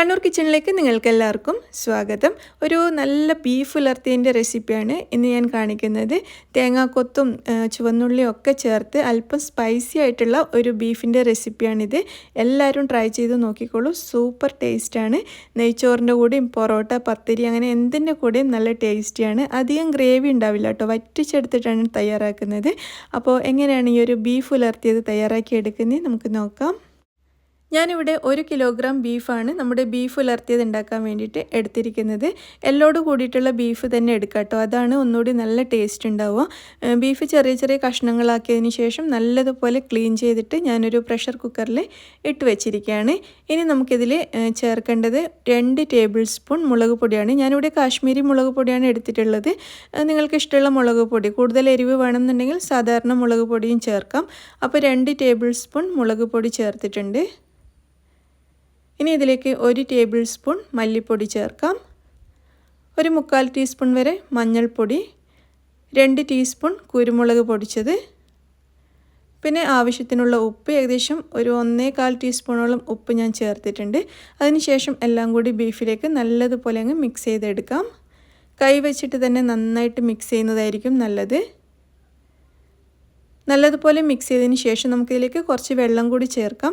കണ്ണൂർ കിച്ചണിലേക്ക് നിങ്ങൾക്ക് എല്ലാവർക്കും സ്വാഗതം. ഒരു നല്ല ബീഫ് ഉലർത്തിന്റെ റെസിപ്പിയാണ് ഇന്ന് ഞാൻ കാണിക്കുന്നത്. തേങ്ങാക്കൊത്തും ചുവന്നുള്ളിയും ഒക്കെ ചേർത്ത് അല്പം സ്പൈസി ആയിട്ടുള്ള ഒരു ബീഫിന്റെ റെസിപ്പിയാണിത് എല്ലാവരും ട്രൈ ചെയ്ത് നോക്കിക്കോളൂ. സൂപ്പർ ടേസ്റ്റാണ് നെയ്ച്ചോറിന്റെ കൂടെയും പൊറോട്ട പത്തിരി അങ്ങനെ എന്തിന്റെ കൂടെയും നല്ല ടേസ്റ്റിയാണ് അധികം ഗ്രേവി ഉണ്ടാവില്ല കേട്ടോ. വറ്റിച്ചെടുത്തിട്ടാണ് തയ്യാറാക്കുന്നത്. അപ്പോൾ എങ്ങനെയാണ് ഈ ഒരു ബീഫ് ഉലർത്തിയത് തയ്യാറാക്കി എടുക്കുന്നത് നമുക്ക് നോക്കാം. ഞാനിവിടെ ഒരു കിലോഗ്രാം ബീഫാണ് നമ്മുടെ ബീഫ് ഉലർത്തിയത് ഉണ്ടാക്കാൻ വേണ്ടിയിട്ട് എടുത്തിരിക്കുന്നത്. എല്ലോട് കൂടിയിട്ടുള്ള ബീഫ് തന്നെ എടുക്കാട്ടോ. കേട്ടോ അതാണ് ഒന്നുകൂടി നല്ല ടേസ്റ്റ് ഉണ്ടാവുക. ബീഫ് ചെറിയ ചെറിയ കഷ്ണങ്ങളാക്കിയതിന് ശേഷം നല്ലതുപോലെ ക്ലീൻ ചെയ്തിട്ട് ഞാനൊരു പ്രഷർ കുക്കറിൽ ഇട്ട് വെച്ചിരിക്കുകയാണ്. ഇനി നമുക്കിതിൽ ചേർക്കേണ്ടത് രണ്ട് ടേബിൾ സ്പൂൺ മുളക് പൊടിയാണ്. ഞാനിവിടെ കാശ്മീരി മുളക് പൊടിയാണ് എടുത്തിട്ടുള്ളത്. നിങ്ങൾക്ക് ഇഷ്ടമുള്ള മുളക് പൊടി. കൂടുതൽ എരിവ് വേണമെന്നുണ്ടെങ്കിൽ സാധാരണ മുളക് പൊടിയും ചേർക്കാം. അപ്പോൾ രണ്ട് ടേബിൾ സ്പൂൺ മുളക് പൊടി ചേർത്തിട്ടുണ്ട്. ഇനി ഇതിലേക്ക് ഒരു ടേബിൾ സ്പൂൺ മല്ലിപ്പൊടി ചേർക്കാം. ഒരു മുക്കാൽ ടീസ്പൂൺ വരെ മഞ്ഞൾപ്പൊടി രണ്ട് ടീസ്പൂൺ കുരുമുളക് പൊടിച്ചത്. പിന്നെ ആവശ്യത്തിനുള്ള ഉപ്പ് ഏകദേശം ഒരു ഒന്നേകാൽ ടീസ്പൂണോളം ഉപ്പ് ഞാൻ ചേർത്തിട്ടുണ്ട്. അതിനുശേഷം എല്ലാം കൂടി ബീഫിലേക്ക് നല്ലതുപോലെ അങ്ങ് മിക്സ് ചെയ്തെടുക്കാം. കൈ വെച്ചിട്ട് തന്നെ നന്നായിട്ട് മിക്സ് ചെയ്യുന്നതായിരിക്കും നല്ലത്. നല്ലതുപോലെ മിക്സ് ചെയ്തതിന് ശേഷം നമുക്കിതിലേക്ക് കുറച്ച് വെള്ളം കൂടി ചേർക്കാം.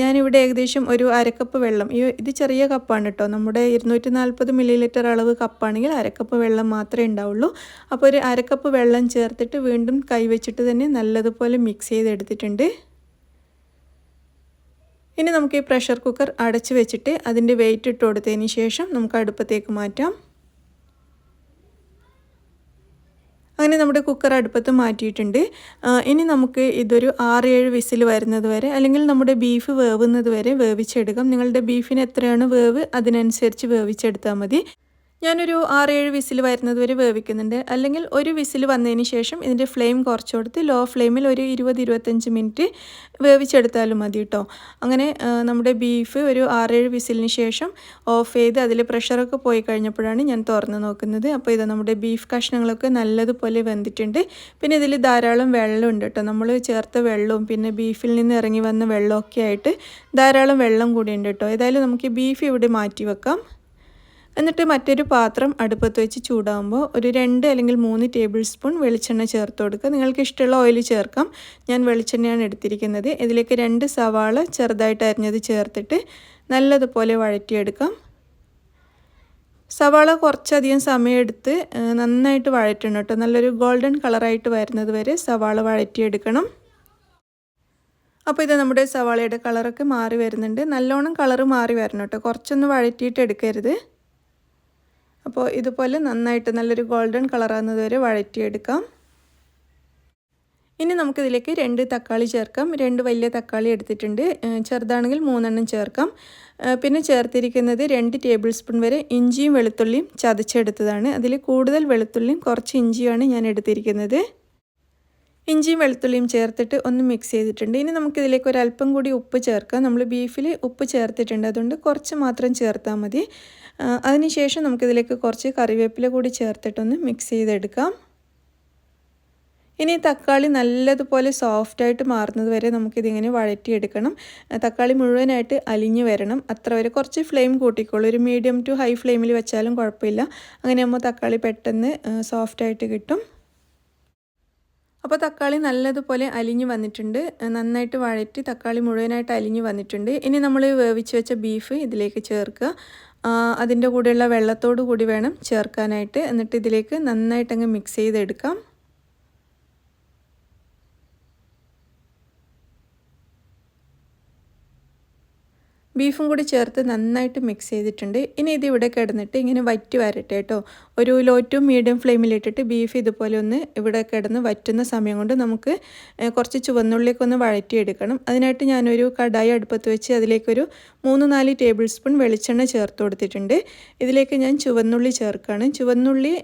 ഞാനിവിടെ ഏകദേശം ഒരു അരക്കപ്പ് വെള്ളം ഈ ഇത് ചെറിയ കപ്പാണ് കേട്ടോ നമ്മുടെ ഇരുന്നൂറ്റി നാൽപ്പത് മില്ലി ലിറ്റർ അളവ് കപ്പാണെങ്കിൽ അരക്കപ്പ് വെള്ളം മാത്രമേ ഉണ്ടാവുള്ളൂ. അപ്പോൾ ഒരു അരക്കപ്പ് വെള്ളം ചേർത്തിട്ട് വീണ്ടും കൈവച്ചിട്ട് തന്നെ നല്ലതുപോലെ മിക്സ് ചെയ്തെടുത്തിട്ടുണ്ട്. ഇനി നമുക്ക് ഈ പ്രഷർ കുക്കർ അടച്ചു വെച്ചിട്ട് അതിന്റെ വെയിറ്റ് ഇട്ട് കൊടുത്തതിന് ശേഷം നമുക്ക് അടുപ്പത്തേക്ക് മാറ്റാം. അങ്ങനെ നമ്മുടെ കുക്കർ അടുപ്പത്ത് മാറ്റിയിട്ടുണ്ട്. ഇനി നമുക്ക് ഇതൊരു ആറ് ഏഴ് വിസിൽ വരുന്നത് വരെ അല്ലെങ്കിൽ നമ്മുടെ ബീഫ് വേവുന്നത് വരെ വേവിച്ചെടുക്കാം. നിങ്ങളുടെ ബീഫിന് എത്രയാണ് വേവ്? അതിനനുസരിച്ച് വേവിച്ചെടുത്താൽ മതി. ഞാനൊരു ആറേഴ് വിസിൽ വരുന്നത് വരെ വേവിക്കുന്നുണ്ട്. അല്ലെങ്കിൽ ഒരു വിസിൽ വന്നതിന് ശേഷം ഇതിന്റെ ഫ്ലെയിം കുറച്ച് കൊടുത്ത് ലോ ഫ്ലെയിമിൽ ഒരു ഇരുപത് ഇരുപത്തഞ്ച് മിനിറ്റ് വേവിച്ചെടുത്താലും മതി കേട്ടോ അങ്ങനെ നമ്മുടെ ബീഫ് ഒരു ആറേഴ് വിസിലിന് ശേഷം ഓഫ് ചെയ്ത് അതിൽ പ്രഷറൊക്കെ പോയി കഴിഞ്ഞപ്പോഴാണ് ഞാൻ തുറന്ന് നോക്കുന്നത്. അപ്പോൾ ഇത് നമ്മുടെ ബീഫ് കഷ്ണങ്ങളൊക്കെ നല്ലതുപോലെ വെന്തിട്ടുണ്ട്. പിന്നെ ഇതിൽ ധാരാളം വെള്ളമുണ്ട് കേട്ടോ നമ്മൾ ചേർത്ത വെള്ളവും പിന്നെ ബീഫിൽ നിന്ന് ഇറങ്ങി വന്ന വെള്ളമൊക്കെ ആയിട്ട് ധാരാളം വെള്ളം കൂടിയുണ്ട് കേട്ടോ ഏതായാലും നമുക്ക് ബീഫ് ഇവിടെ മാറ്റി വെക്കാം. എന്നിട്ട് മറ്റൊരു പാത്രം അടുപ്പത്ത് വെച്ച് ചൂടാകുമ്പോൾ ഒരു രണ്ട് അല്ലെങ്കിൽ മൂന്ന് ടേബിൾ സ്പൂൺ വെളിച്ചെണ്ണ ചേർത്ത് കൊടുക്കുക. നിങ്ങൾക്ക് ഇഷ്ടമുള്ള ഓയിൽ ചേർക്കാം. ഞാൻ വെളിച്ചെണ്ണയാണ് എടുത്തിരിക്കുന്നത്. ഇതിലേക്ക് രണ്ട് സവാള ചെറുതായിട്ട് അരിഞ്ഞത് ചേർത്തിട്ട് നല്ലതുപോലെ വഴറ്റിയെടുക്കാം. സവാള കുറച്ചധികം സമയമെടുത്ത് നന്നായിട്ട് വഴറ്റണം കേട്ടോ. നല്ലൊരു ഗോൾഡൻ കളറായിട്ട് വരുന്നത് വരെ സവാള വഴറ്റിയെടുക്കണം. അപ്പോൾ ഇത് നമ്മുടെ സവാളയുടെ കളറൊക്കെ മാറി വരുന്നുണ്ട്. നല്ലോണം കളറ് മാറി വരണം കേട്ടോ. കുറച്ചൊന്ന് വഴറ്റിയിട്ട് എടുക്കരുത്. അപ്പോൾ ഇതുപോലെ നന്നായിട്ട് നല്ലൊരു ഗോൾഡൻ കളറാകുന്നത് വരെ വഴറ്റിയെടുക്കാം. ഇനി നമുക്കിതിലേക്ക് രണ്ട് തക്കാളി ചേർക്കാം. രണ്ട് വലിയ തക്കാളി എടുത്തിട്ടുണ്ട്. ചെറുതാണെങ്കിൽ മൂന്നെണ്ണം ചേർക്കാം. പിന്നെ ചേർത്തിരിക്കുന്നത് രണ്ട് ടേബിൾ സ്പൂൺ വരെ ഇഞ്ചിയും വെളുത്തുള്ളിയും ചതച്ചെടുത്തതാണ്. അതിൽ കൂടുതൽ വെളുത്തുള്ളിയും കുറച്ച് ഇഞ്ചിയുമാണ് ഞാൻ എടുത്തിരിക്കുന്നത്. ഇഞ്ചിയും വെളുത്തുള്ളിയും ചേർത്തിട്ട് ഒന്ന് മിക്സ് ചെയ്തിട്ടുണ്ട്. ഇനി നമുക്കിതിലേക്ക് ഒരു അല്പം കൂടി ഉപ്പ് ചേർക്കാം. നമ്മൾ ബീഫിൽ ഉപ്പ് ചേർത്തിട്ടുണ്ട്. അതുകൊണ്ട് കുറച്ച് മാത്രം ചേർത്താൽ മതി. അതിനുശേഷം നമുക്കിതിലേക്ക് കുറച്ച് കറിവേപ്പില കൂടി ചേർത്തിട്ടൊന്ന് മിക്സ് ചെയ്തെടുക്കാം. ഇനി തക്കാളി നല്ലതുപോലെ സോഫ്റ്റായിട്ട് മാറുന്നത് വരെ നമുക്കിതിങ്ങനെ വഴറ്റിയെടുക്കണം. തക്കാളി മുഴുവനായിട്ട് അലിഞ്ഞു വരണം. അത്ര വരെ കുറച്ച് ഫ്ലെയിം കൂട്ടിക്കോളൂ. ഒരു മീഡിയം ടു ഹൈ ഫ്ലെയിമിൽ വെച്ചാലും കുഴപ്പമില്ല. അങ്ങനെയാകുമ്പോൾ തക്കാളി പെട്ടെന്ന് സോഫ്റ്റായിട്ട് കിട്ടും. അപ്പോൾ തക്കാളി നല്ലതുപോലെ അലിഞ്ഞു വന്നിട്ടുണ്ട്. നന്നായിട്ട് വഴറ്റി തക്കാളി മുഴുവനായിട്ട് അലിഞ്ഞു വന്നിട്ടുണ്ട്. ഇനി നമ്മൾ വേവിച്ച് വെച്ച ബീഫ് ഇതിലേക്ക് ചേർക്കുക. അതിന്റെ കൂടെയുള്ള വെള്ളത്തോടു കൂടി വേണം ചേർക്കാനായിട്ട്. എന്നിട്ട് ഇതിലേക്ക് നന്നായിട്ടങ്ങ് മിക്സ് ചെയ്തെടുക്കാം. ബീഫും കൂടി ചേർത്ത് നന്നായിട്ട് മിക്സ് ചെയ്തിട്ടുണ്ട്. ഇനി ഇത് ഇവിടെ കിടന്നിട്ട് ഇങ്ങനെ വറ്റി വരട്ടെ കേട്ടോ. ഒരു ലോ ടു മീഡിയം ഫ്ലെയിമിലിട്ടിട്ട് ബീഫ് ഇതുപോലെ ഒന്ന് ഇവിടെ കിടന്ന് വറ്റുന്ന സമയം കൊണ്ട് നമുക്ക് കുറച്ച് ചുവന്നുള്ളിയൊക്കെ ഒന്ന് വഴറ്റിയെടുക്കണം. അതിനായിട്ട് ഞാനൊരു കടായി അടുപ്പത്ത് വെച്ച് അതിലേക്കൊരു മൂന്ന് നാല് ടേബിൾ സ്പൂൺ വെളിച്ചെണ്ണ ചേർത്ത് കൊടുത്തിട്ടുണ്ട്. ഇതിലേക്ക് ഞാൻ ചുവന്നുള്ളി ചേർക്കുകയാണ് ചുവന്നുള്ളി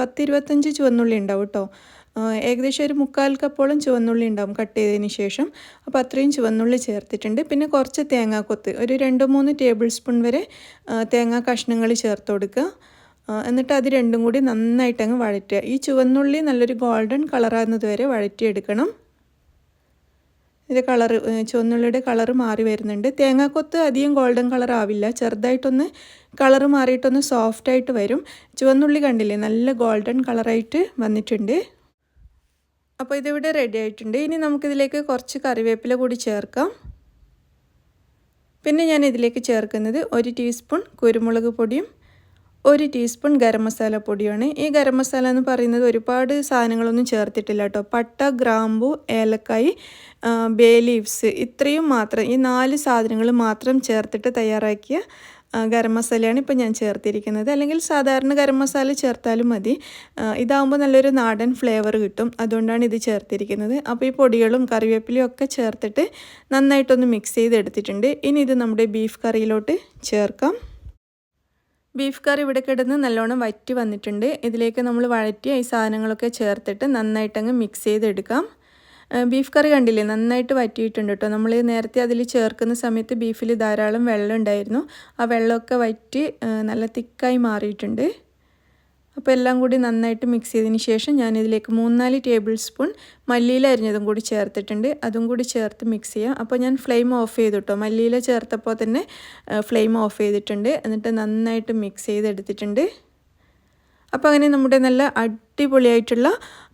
പത്തിരുപത്തഞ്ച് ചുവന്നുള്ളി ഉണ്ടാവും കേട്ടോ. ഏകദേശം ഒരു മുക്കാൽ കപ്പോളം ചുവന്നുള്ളി ഉണ്ടാവും കട്ട് ചെയ്തതിന് ശേഷം. അപ്പോൾ അത്രയും ചുവന്നുള്ളി ചേർത്തിട്ടുണ്ട്. പിന്നെ കുറച്ച് തേങ്ങാക്കൊത്ത് ഒരു രണ്ട് മൂന്ന് ടേബിൾ സ്പൂൺ വരെ തേങ്ങാ കഷ്ണങ്ങൾ ചേർത്ത് കൊടുക്കുക. എന്നിട്ട് അത് രണ്ടും കൂടി നന്നായിട്ട് അങ്ങ് വഴറ്റുക. ഈ ചുവന്നുള്ളി നല്ലൊരു ഗോൾഡൻ കളറാകുന്നത് വരെ വഴറ്റിയെടുക്കണം. ഇതിന്റെ കളറ് ചുവന്നുള്ളിയുടെ കളറ് മാറി വരുന്നുണ്ട്. തേങ്ങാക്കൊത്ത് അധികം ഗോൾഡൻ കളർ ആവില്ല. ചെറുതായിട്ടൊന്ന് കളറ് മാറിയിട്ടൊന്ന് സോഫ്റ്റായിട്ട് വരും. ചുവന്നുള്ളി കണ്ടില്ലേ നല്ല ഗോൾഡൻ കളറായിട്ട് വന്നിട്ടുണ്ട്. അപ്പോൾ ഇതിവിടെ റെഡി ആയിട്ടുണ്ട്. ഇനി നമുക്കിതിലേക്ക് കുറച്ച് കറിവേപ്പില കൂടി ചേർക്കാം. പിന്നെ ഞാൻ ഇതിലേക്ക് ചേർക്കുന്നത് ഒരു ടീസ്പൂൺ കുരുമുളക് പൊടിയും ഒരു ടീസ്പൂൺ ഗരം മസാല പൊടിയാണ് ഈ ഗരം മസാല എന്ന് പറയുന്നത് ഒരുപാട് സാധനങ്ങളൊന്നും ചേർത്തിട്ടില്ല കേട്ടോ. പട്ട ഗ്രാമ്പു ഏലക്കായി ബേ ലീവ്സ് ഇത്രയും മാത്രം ഈ നാല് സാധനങ്ങൾ മാത്രം ചേർത്തിട്ട് തയ്യാറാക്കിയ ഗരം മസാലയാണ് ഇപ്പോൾ ഞാൻ ചേർത്തിരിക്കുന്നത്. അല്ലെങ്കിൽ സാധാരണ ഗരം മസാല ചേർത്താലും മതി. ഇതാകുമ്പോൾ നല്ലൊരു നാടൻ ഫ്ലേവർ കിട്ടും. അതുകൊണ്ടാണ് ഇത് ചേർത്തിരിക്കുന്നത്. അപ്പോൾ ഈ പൊടികളും കറിവേപ്പിലയും ഒക്കെ ചേർത്തിട്ട് നന്നായിട്ടൊന്ന് മിക്സ് ചെയ്തെടുത്തിട്ടുണ്ട്. ഇനി ഇത് നമ്മുടെ ബീഫ് കറിയിലോട്ട് ചേർക്കാം. ബീഫ് കറി ഇവിടെ കിടന്ന് നല്ലോണം വറ്റി വന്നിട്ടുണ്ട്. ഇതിലേക്ക് നമ്മൾ വഴറ്റി ഈ സാധനങ്ങളൊക്കെ ചേർത്തിട്ട് നന്നായിട്ടങ്ങ് മിക്സ് ചെയ്തെടുക്കാം. ബീഫ് കറി കണ്ടില്ലേ? നന്നായിട്ട് വറ്റിയിട്ടുണ്ട് കേട്ടോ നമ്മൾ നേരത്തെ അതിൽ ചേർക്കുന്ന സമയത്ത് ബീഫിൽ ധാരാളം വെള്ളം ഉണ്ടായിരുന്നു. ആ വെള്ളമൊക്കെ വറ്റി നല്ല തിക്കായി മാറിയിട്ടുണ്ട്. അപ്പോൾ എല്ലാം കൂടി നന്നായിട്ട് മിക്സ് ചെയ്തതിന് ശേഷം ഞാനിതിലേക്ക് മൂന്നാൽ ടേബിൾ സ്പൂൺ മല്ലിയില അരിഞ്ഞതും കൂടി ചേർത്തിട്ടുണ്ട്. അതും കൂടി ചേർത്ത് മിക്സ് ചെയ്യാം. അപ്പോൾ ഞാൻ ഫ്ലെയിം ഓഫ് ചെയ്തു കേട്ടോ മല്ലിയില ചേർത്തപ്പോൾ തന്നെ ഫ്ലെയിം ഓഫ് ചെയ്തിട്ടുണ്ട്. എന്നിട്ട് നന്നായിട്ട് മിക്സ് ചെയ്തെടുത്തിട്ടുണ്ട്. അപ്പോൾ അങ്ങനെ നമ്മുടെ നല്ല അടിപൊളിയായിട്ടുള്ള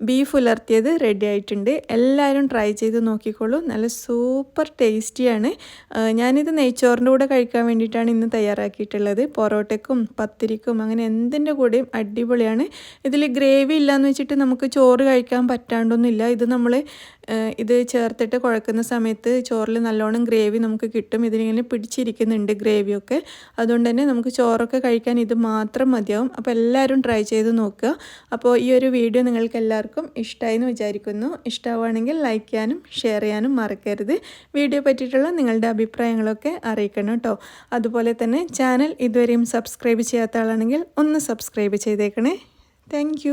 ബീഫ് ഉലർത്തിയത് റെഡി ആയിട്ടുണ്ട്. എല്ലാവരും ട്രൈ ചെയ്ത് നോക്കിക്കോളൂ. നല്ല സൂപ്പർ ടേസ്റ്റിയാണ് ഞാനിത് നെയ്ച്ചോറിന്റെ കൂടെ കഴിക്കാൻ വേണ്ടിയിട്ടാണ് ഇന്ന് തയ്യാറാക്കിയിട്ടുള്ളത്. പൊറോട്ടയ്ക്കും പത്തിരിക്കും അങ്ങനെ എന്തിന്റെ കൂടെയും അടിപൊളിയാണ്. ഇതിൽ ഗ്രേവി ഇല്ലയെന്ന് വെച്ചിട്ട് നമുക്ക് ചോറ് കഴിക്കാൻ പറ്റാണ്ടൊന്നുമില്ല. ഇത് നമ്മൾ ഇത് ചേർത്തിട്ട് കുഴക്കുന്ന സമയത്ത് ചോറിൽ നല്ലോണം ഗ്രേവി നമുക്ക് കിട്ടും. ഇതിനിങ്ങനെ പിടിച്ചിരിക്കുന്നുണ്ട് ഗ്രേവിയൊക്കെ അതുകൊണ്ട് തന്നെ നമുക്ക് ചോറൊക്കെ കഴിക്കാൻ ഇത് മാത്രം മതിയാവും. അപ്പോൾ എല്ലാവരും ട്രൈ ചെയ്ത് നോക്കുക. അപ്പോൾ ഈ ഒരു വീഡിയോ നിങ്ങൾക്ക് എല്ലാവർക്കും ഇഷ്ടമായി എന്ന് വിചാരിക്കുന്നു. ഇഷ്ടമാവുകയാണെങ്കിൽ ലൈക്ക് ചെയ്യാനും ഷെയർ ചെയ്യാനും മറക്കരുത്. വീഡിയോ പറ്റിയിട്ടുള്ള നിങ്ങളുടെ അഭിപ്രായങ്ങളൊക്കെ അറിയിക്കണം കേട്ടോ. അതുപോലെ തന്നെ ചാനൽ ഇതുവരെയും സബ്സ്ക്രൈബ് ചെയ്യാത്ത ആളാണെങ്കിൽ ഒന്ന് സബ്സ്ക്രൈബ് ചെയ്തേക്കണേ. താങ്ക്